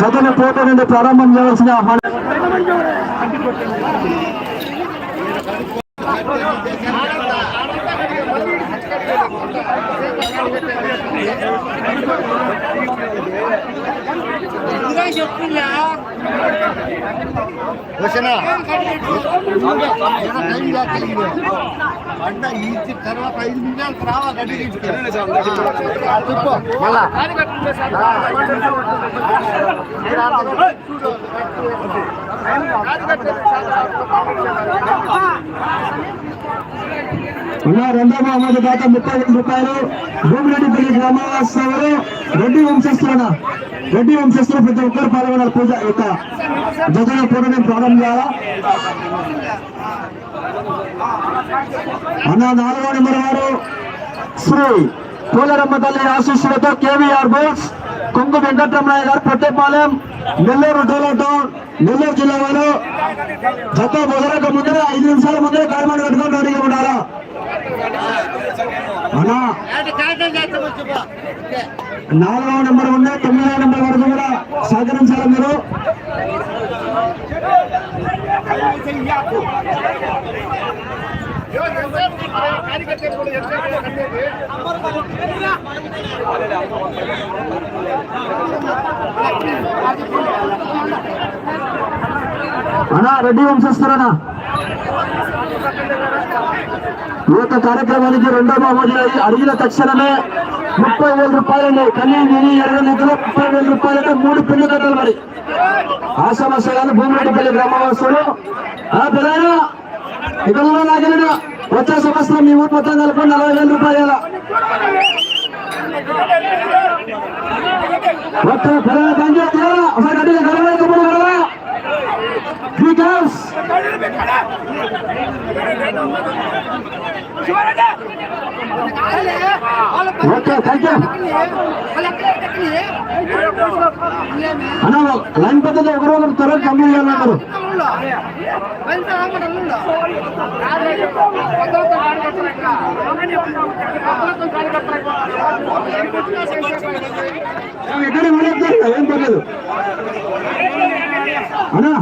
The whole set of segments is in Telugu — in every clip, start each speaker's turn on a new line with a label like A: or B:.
A: జతని పోటీ నుండి ప్రారంభం చేయవలసిన ఆహ్వానం
B: అంటే ఈ తర్వాత ఐదు నిమిషాలు రావా గడ్డి
A: ఇలా రెండవ బహుమతి దాత ముప్పై రెండు రూపాయలు. భూమిరెడ్డిపల్లి గ్రామవాస్తవాలు రెడ్డి వంశస్థులన రెడ్డి వంశస్థులు ప్రతి ఒక్కరు పాల్గొన్నారు పూజ యొక్క జగన పూర్ణం ప్రారంభం చేయాలా అన్న నాలుగో నెంబర్ వారు శ్రీ పోలరమ్మ తల్లి ఆశీస్సులతో కేవీఆర్ బోస్ కొంగు వెంకటరమణయ్య గారు పొట్టేపాలెం నెల్లూరు డోలో టౌన్ నెల్లూరు జిల్లా వారు. జత మొదలక ముందర ఐదు నిమిషాల ముందర కార్యమాడు కట్టుకొని రెడీగా ఉండాలా అన్నా నాలుగవ నెంబర్ ఉండే తొమ్మిదవ నెంబర్ వరకు కూడా సహకరించాలి మీరు. అన్నా రెడ్డి వంశస్థులనా ఈ యొక్క కార్యక్రమానికి రెండో బహుమతి అడిగిన తక్షణమే ముప్పై వేల రూపాయలు కన్నీ విని ఎర్ర నిధులు ముప్పై వేల రూపాయలతో మూడు పిల్లి కట్టలు మరి. ఆ సమస్య కాదు భూమిరెడ్డిపల్లి గ్రామవాసులు ఆ పిల్లలు ఇక్కడ నాగలిన వచ్చే సంవత్సరం మీ ఊరు మొత్తం కలుపుకొని నలభై వేల రూపాయల. ఒక్క పిల్లల తండ్రి ఒకసారి గట్టిగా బికాస్ ఓకే థ్యాంక్ యూ అన్న లైన్ పద్ధతి ఒకరు ఒకరు త్వరగా కంప్లీట్ చేయాలన్నారు ఎక్కడ వెళ్ళొద్దు ఏం పర్లేదు అన్నా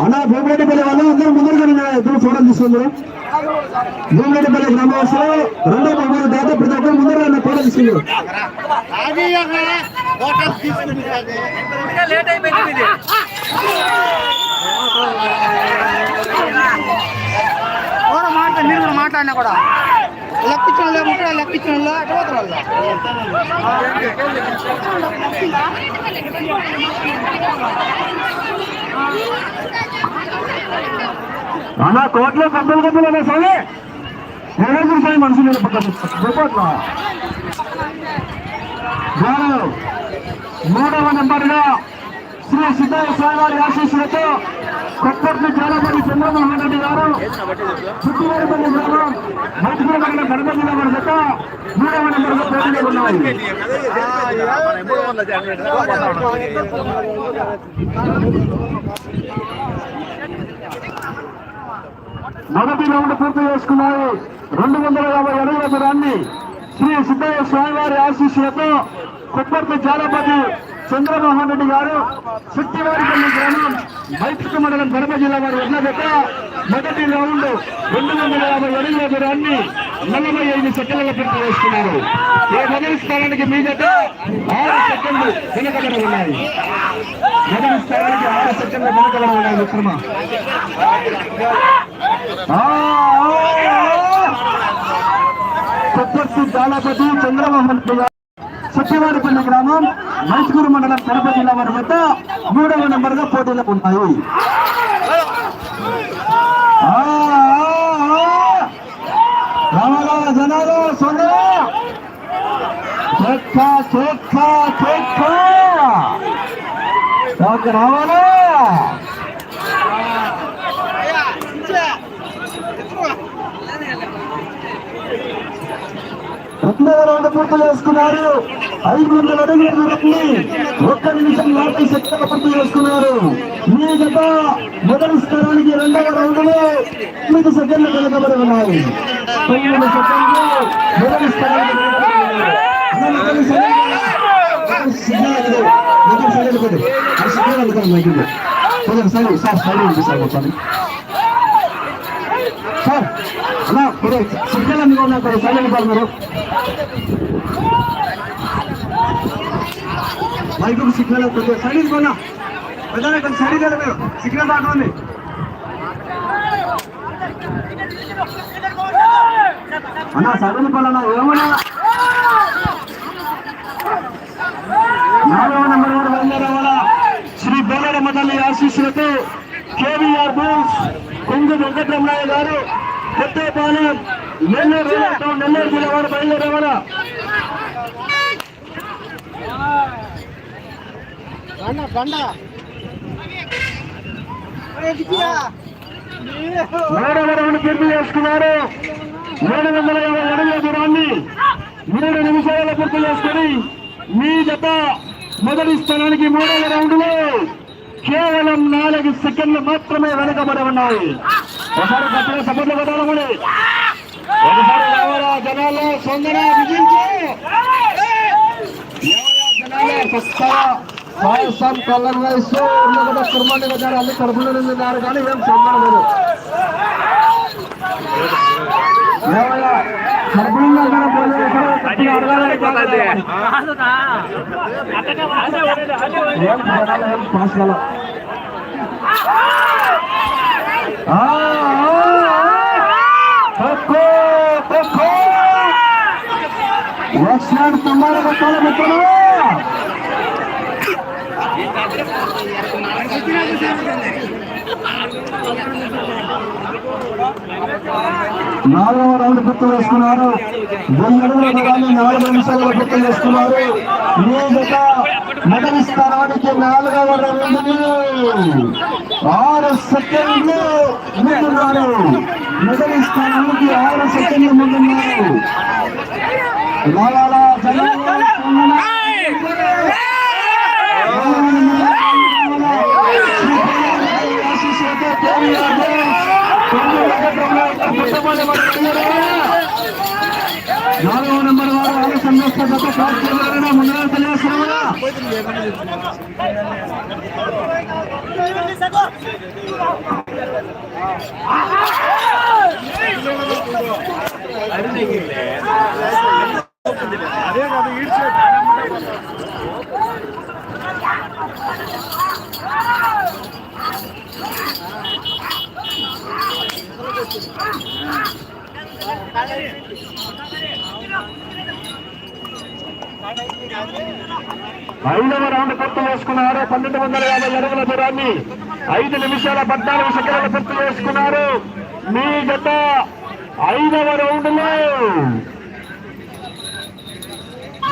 A: అన్నా భూమిరెడ్డిపల్లి వాళ్ళు అందరూ ఎదురు ఫోటోలు తీసుకుందరు భూమిరెడ్డిపల్లి గ్రామవాసులు రెండో బహుమతి దాత ప్రతి ఒక్కరు ముందరగా ఉన్న ఫోటో తీసుకుందరు
B: లేట్ అయిపోయింది ఇది కూడా మాట్లా మీరు కూడా. మాట్లాడినా కూడా లెక్కించిన లేకుంటే లెక్కించిన పోతారు
A: అన్నా కోట్లో కప్పలు కప్పలు అనే సరే? ఎవరు స్వామి మనుషులు పక్కన మూడవ నెంబర్గా శ్రీ సిద్ధయ్య స్వామివారి ఆశీస్సులతో కొప్పటి జాలపల్లి చంద్రమోహన్ రెడ్డి గారు చుట్టువారిపల్లి గ్రామం మైత్రి మండలం కడప జిల్లా వారి జత మూడవ నెంబర్గా పోటీలో ఉన్నాయి మొదటి రౌండ్ పూర్తి చేసుకున్నాయి. రెండు వందల యాభై అడుగుల దూరాన్ని శ్రీ సిద్ధయ్య స్వామివారి ఆశీస్సులతో కుప్పర్తి జాలపతి చంద్రమోహన్ రెడ్డి గారు శక్తివారిపల్లి గ్రామం బైపిక మండలం కడప జిల్లా వారి వడ్ల మొదటి రౌండ్ రెండు వందల యాభై అడుగుల దూరాన్ని నలభై ఐదు సెకండ్ల పూర్తి వేస్తున్నారు ఏ మొదటి స్థానానికి మీ జత ఆరు సెకండ్లు వెనకబడి ఉన్నాయి. మొదటి స్థానానికి ఆరు సెకండ్లు వెనకబడి ఉన్నాయి విక్రమ. కొప్పర్తి జాలపతి చంద్రమోహన్ రెడ్డి సత్యవారిపల్లి గ్రామం మైసూరు మండలం కడప జిల్లా వారి వద్ద మూడవ నెంబర్గా పోటీలో ఉన్నాయి ఆ, ఆ, ఆ. రావాలా జనాలు సోదరా చెక్క చెక్క చెక్క నాకు రావాలా? పూర్తి చేసుకున్నారు ఐదు వందల అడుగులు పెట్టి ఒక్క నిమిషం యాభై సెకండ్ల పూర్తి చేసుకున్నారు మీ గత మొదటి స్థానానికి రెండవ రౌండ్లో తొమ్మిది సెకండ్లు వెనకబడి ఉన్నాయి తొమ్మిది సెకండ్లు మొదటి స్థానానికి ఒకసారి సార్ సైడ్ సార్ ఒకసారి సార్ అలా ఇప్పుడు సిగ్నల్ అందుకున్నారు సైలెంట్ పడుతున్నారు బైకు సిగ్నల్ కొద్దిగా సైడ్ వెళ్ళిపోనా పెద్దగా కొంచెం సైడ్ వెళ్ళి మీరు. సిగ్నల్ దాటుకోండి అన్న సగం వెళ్ళిపోవాలన్నా ఏమన్నా? నాలుగవ నెంబర్ వాడు బయలుదేరవాల శ్రీ బోలరమ్మ తల్లి ఆశీస్సులతో కేవీఆర్ బోల్స్ కొంగు వెంకటరమణయ్య గారు కొత్తపాలెం నెల్లూరు నెల్లూరు జిల్లా వారు బయలుదేరవాల
B: బండ బండ. ఒరే
A: పూర్తి చేసుకున్నారు. మూడు వందల యాభై అడుగుల దూరాన్ని మూడు నిమిషాల పూర్తి చేసుకుని మీ జత మొదటి స్థానానికి మూడవ రౌండ్లో కేవలం నాలుగు సెకండ్లు మాత్రమే వెనకబడి ఉన్నాయి. ఒకసారి గట్టిగా సపోర్ట్లు కొట్టాలి ఒకసారి రావాలా జనాల్లో సొందన విజించు ఏమయ్యా జనాలే సస్తారా పాయసం కలర్ రైస్ ఉర్లగడ్డ కుర్మాన్ని వచ్చారు అన్ని కడుపులో నిన్నారు కానీ ఏం సొందన లేదు ఏమయ్యా కడుపులో ఉన్నారు కానీ పోలేదు. నాలుగవ రౌండ్ పూర్తి చేసుకున్నారు. నాలుగు నిమిషాలు పూర్తి చేసుకున్నారు. ఈ జత మొదటి స్థానానికి నాలుగవ రౌండ్ ఆరు సెకండ్లు ముందున్నారు. మొదటి స్థానానికి ఆరు సెకండ్లు ముందున్నారు. రావాలా నాలుగవ నెంబర్ వారు ఆలస్యం చేస్తే గత కార్యక్రమాలను ముందుగా తెలియజేస్తున్నారా ఐదవ రౌండ్ పూర్తి చేసుకున్నారు పన్నెండు వందల యాభై అడుగుల దూరాన్ని ఐదు నిమిషాల పద్నాలుగు సెకండ్లు పూర్తి చేసుకున్నారు మీ గత ఐదవ రౌండ్లో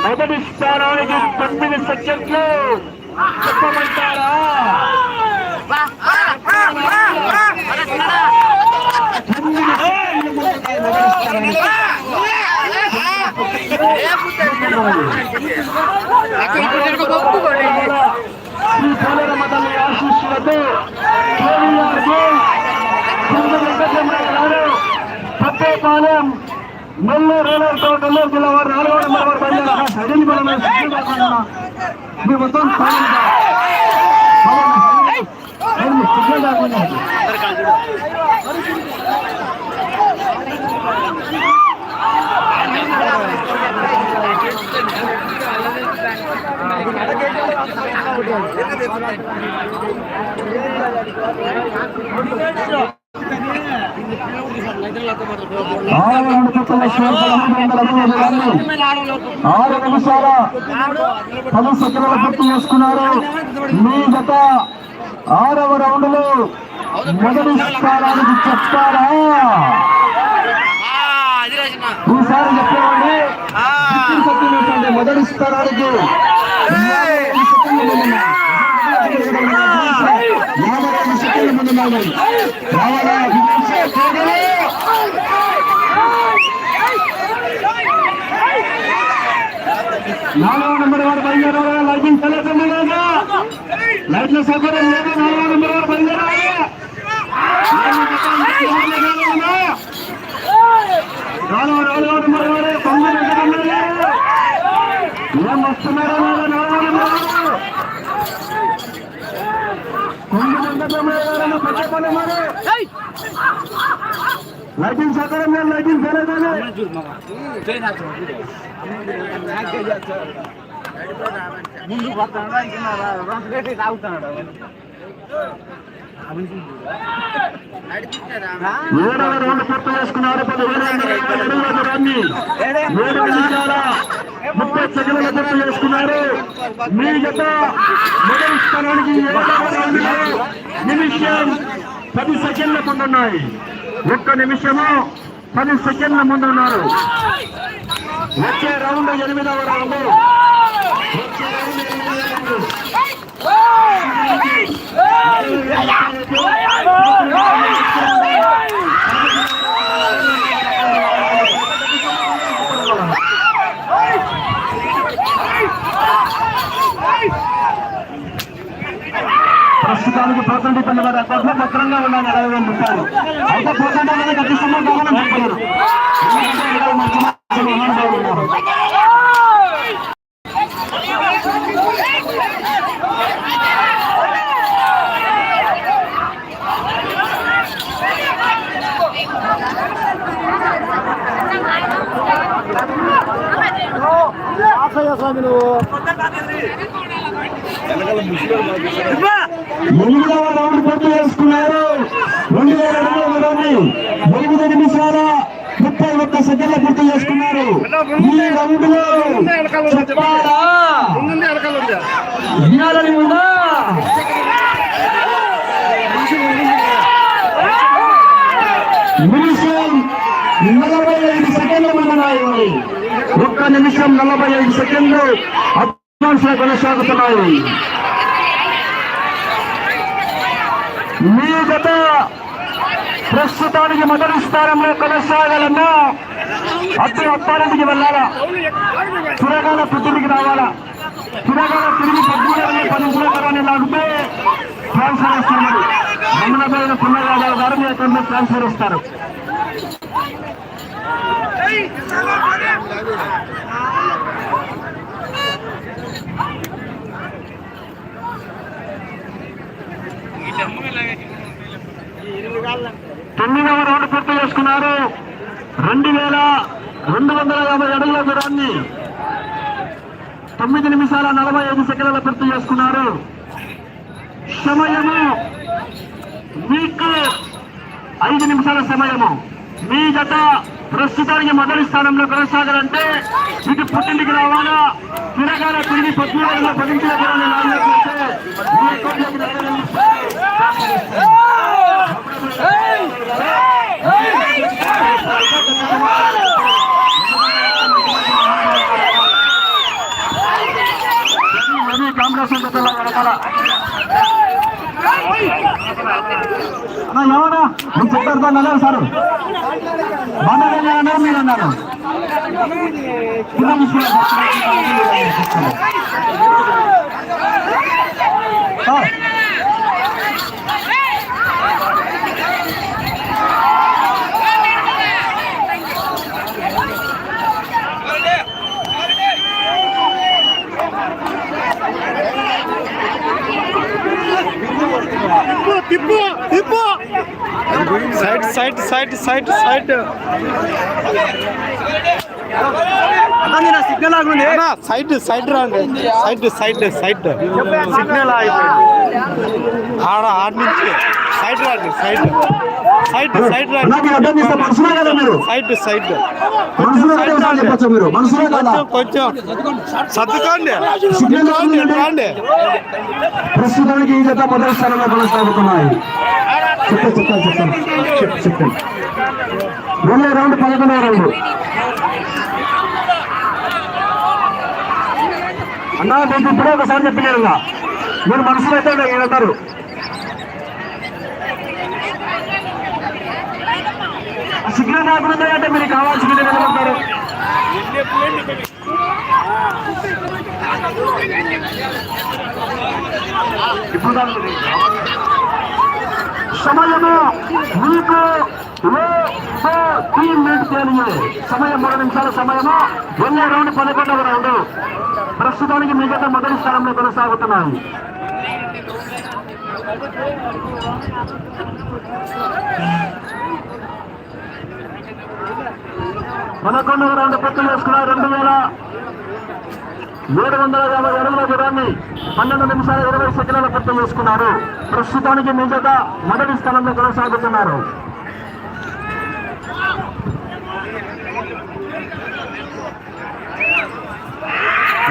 A: మొదటి స్థానానికి తొమ్మిది సెకండ్లు చెప్పమంటారా తొమ్మిది సెకండ్లు ముందున్నాయి మొదటి శ్రీ పోలేరమ్మ తల్లి ఆశీస్సులతో కేవీఆర్ గోల్డ్ కుంద వెంకటరమణయ్య గారు పట్టేపాలెం నెల్లూరు రూరల్ టౌన్ నెల్లూరు జిల్లా వారు నాలుగో నెంబర్ వారు బయలుదేరారు సడన్ మనం సిగ్గు కాకుండా మీ మొత్తం సైలెంట్గా. సైలెంట్, సైలెంట్, సిగ్గు కాకుండా. ఆరు రెండు చుక్కల స్కోర్ పదమూడు వందల అడుగుల దూరాన్ని ఆరు నిమిషాల పది సెకండ్ల పూర్తి చేసుకున్నారు. మీ గత ఆరవ రౌండ్లో మొదటి స్థానానికి చెప్తారా? ఈసారి చెప్పేవాడి సత్యం మొదటి స్థానానికి. రావాలా? నాలుగో నెంబర్ వారు బయలుదేరారా? లైటింగ్ కలెక్షన్ లేదా లైట్ల సౌకర్యం లేదు. నాలుగో నెంబర్ వారు బయలుదేరారా? నాలుగో నాలుగో నెంబర్ వారు తొమ్మిది వెంకటరమణ గారు. ఏం వస్తున్నారో లేదో నాలుగో నెంబర్ ఏడవ రౌండ్ పూర్తి చేసుకున్నారు. పదిహేను వందల ఏడు నిమిషాల ముప్పై సెకండ్ల పూర్తి చేసుకున్నారు. మీ జత మొదటి స్థానానికి ఏడవ నిమిషం పది సెకండ్ల ముందున్నాయి ఒక్క నిమిషము పది సెకండ్ల ముందున్నారు వచ్చే రౌండ్ ఎనిమిదవ రౌండ్. వచ్చే రౌండ్ ఎనిమిదవ రౌండ్. ప్రస్తుతానికి పోతండి పల్లి వారి అకౌంట్లో భద్రంగా ఉన్నాయి ఇరవై వేల రూపాయలు అయితే పోతండి అనేది ఖచ్చితంగా గమనం చెప్పారు ఎనిమిదవ రౌండ్ పూర్తి చేసుకున్నారు. రెండు వేల అడుగుల దూరాన్ని ఎనిమిది నిమిషాల ముప్పై ఒక్క పూర్తి చేసుకున్నారు. ఈ రౌండ్లో చెప్పాలా? ఇయ్యాలని ఉందా? నిమిషం నలభై ఐదు సెకండ్లు ఉన్నాయి ఒక్క నిమిషం నలభై ఐదు సెకండ్లు అడ్వాన్స్ కొనసాగుతున్నాయి. మీ గత ప్రస్తుతానికి మొదటి స్థానంలో కొనసాగాలన్నా అతి అప్పారెడ్డికి వెళ్ళాలా? తిరగాల పుట్టింటికి రావాలా? తిరగాల తిరిగి పద్మూడు పది కిలోమీటర్లు లాగితే ట్రాన్స్ఫర్ ఇస్తున్నారు మరి. పుణ్యగాదాల గారు మీ అకౌంట్లో ట్రాన్స్ఫర్ ఇస్తారు. తొమ్మిదవ రౌండ్ పూర్తి చేసుకున్నారు. రెండు వేల రెండు వందల యాభై అడుగుల దూరాన్ని తొమ్మిది నిమిషాల నలభై ఐదు సెకండ్ల పూర్తి చేసుకున్నారు. సమయము మీకు ఐదు నిమిషాల సమయము. మీ జత ప్రస్తుతానికి మొదటి స్థానంలో కొనసాగాలంటే ఇటు పుట్టింటికి రావాలా? తిరగాల తిరిగి పద్మూడు పదించిన దూరాన్ని లాగినట్లయితే చెప్పారు అన్నారు సార్ బాగా అన్నారు మీరు అన్నారు సార్
B: తిప్పు తిప్పు side side side side side. Signal ఆగుంది. Side side రాండి. Side side side. సిగ్నల్ ఆగిపోయింది. ఆడ ఆడ నుంచి. సైడ్ రాండి సైడ్ సైడ్ సైడ్ రాండి
A: నాకు అర్థం చేస్తే మనుషులే కదా మీరు?
B: సైడ్ సైడ్
A: మనుషులే కదా ఒకసారి చెప్పచ్చు మీరు? మనుషులే కదా?
B: కొంచెం సర్దుకోండి. రాండి. రాండి.
A: ప్రస్తుతానికి ఈ జత మొదటి స్థానంలో కొనసాగుతున్నాయి. చెప్పండి చెప్పండి చెప్పండి. చెప్పు, చెప్పండి. రెండో రౌండ్ పదకొండవ రౌండ్. అన్నా మీకు ఇప్పుడే ఒకసారి చెప్పినారుగా. మీరు మనుషులు అయితే సిగ్నల్ కాకుండా అంటే మీరు కావాల్సింది నిలబడతారు. ఇప్పుడు సమయము మీకు ఏ దో తీన్ సమయం మూడు నిమిషాల సమయము వెళ్ళే రౌండ్ పదకొండవ రౌండ్. ప్రస్తుతానికి మిగతా మొదటి స్థానంలో కొనసాగుతున్నాయి. పదకొండవ రౌండ్ పూర్తి చేసుకున్నారు. రెండు వేల ఏడు వందల యాభై అడుగుల దూరాన్ని పన్నెండు నిమిషాల ఇరవై సెకండ్ల పూర్తి చేసుకున్నారు. ప్రస్తుతానికి నిజత మొదటి స్థానంలో కొనసాగుతున్నారు.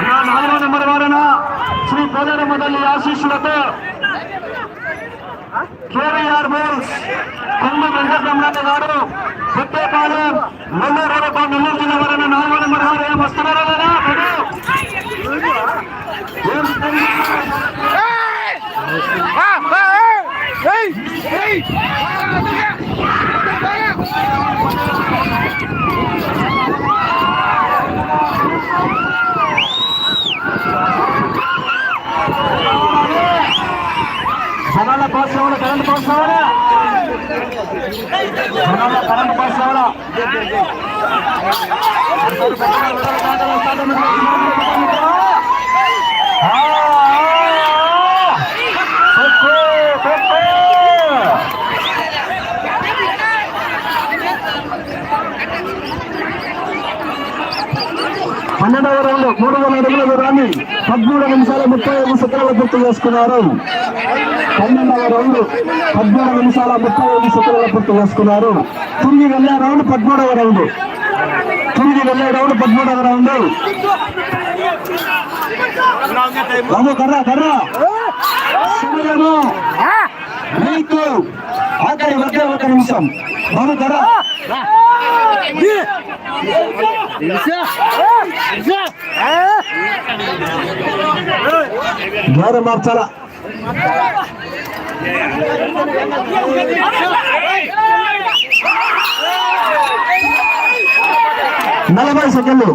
A: నా నాలుగో నెంబర్ వారన శ్రీ కోదండమ్మ తల్లి ఆశీస్సులతో కేవీఆర్ బోల్స్ కొండ వెంకటరమణ గారు పెట్టేపాలెం నెల్లూరు రూపాయలు నెల్లూరు జిల్లా వారన నాలుగు నెంబర్ వారు ఏం వస్తున్నారా లేదా hey hey పాస్ అవ్వాలి కరెంట్ పాస్ అవ్వాలి జనాల కరెంట్ పాస్ అవ్వాలా పన్నెండవ రౌండ్ మూడు వందల అడుగుల దూరాన్ని పద్మూడు నిమిషాల ముప్పై ఐదు సెకండ్లు గుర్తు చేసుకున్నారు. పన్నెండవ రౌండ్ పద్నాలుగు నిమిషాల ముప్పై ఐదు సెకండ్ల పూర్తి వేసుకున్నారు తిరిగి వెళ్ళే రౌండ్ పద్మూడవ రౌండ్. తిరిగి వెళ్ళే రౌండ్ పద్మూడవ రౌండ్. బాబు కర్ర కర్ర. సమయము మీకు ఆఖరి ఒకే ఒక నిమిషం. బాబు కర్ర. ద్వారా మార్చాలా? నలభై సెకండ్లు.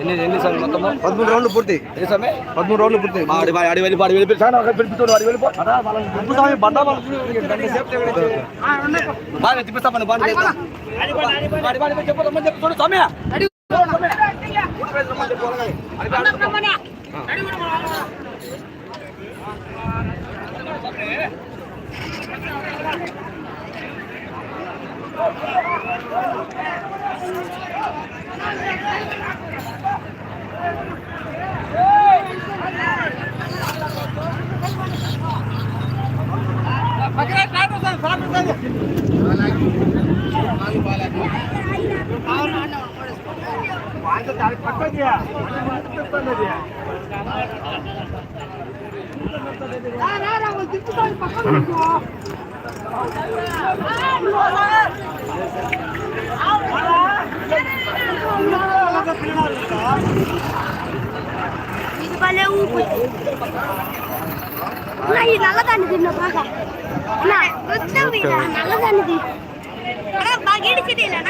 C: ఎన్ని ఎన్ని సార్లు మొత్తం
B: పదమూడు రౌండ్లు పూర్తి.
C: ఎన్ని సమయ
B: పదమూడు రౌండ్లు పూర్తి.
C: ఆడి ఆడి వెళ్ళి ఆడి వెళ్ళి చాలా పిలిపిస్తాడు ఆడి వెళ్ళిపో బాగా తిప్పిస్తా మన బాగా చెప్పు చెప్పు సమయ.
D: ఇది భలే ఊపుతుంది అన్నా, ఈ నల్లదాన్ని తిన్న బాగా. ఇక, నల్లదాన్ని తి అన్నా, బాగా ఇడిచిదేనా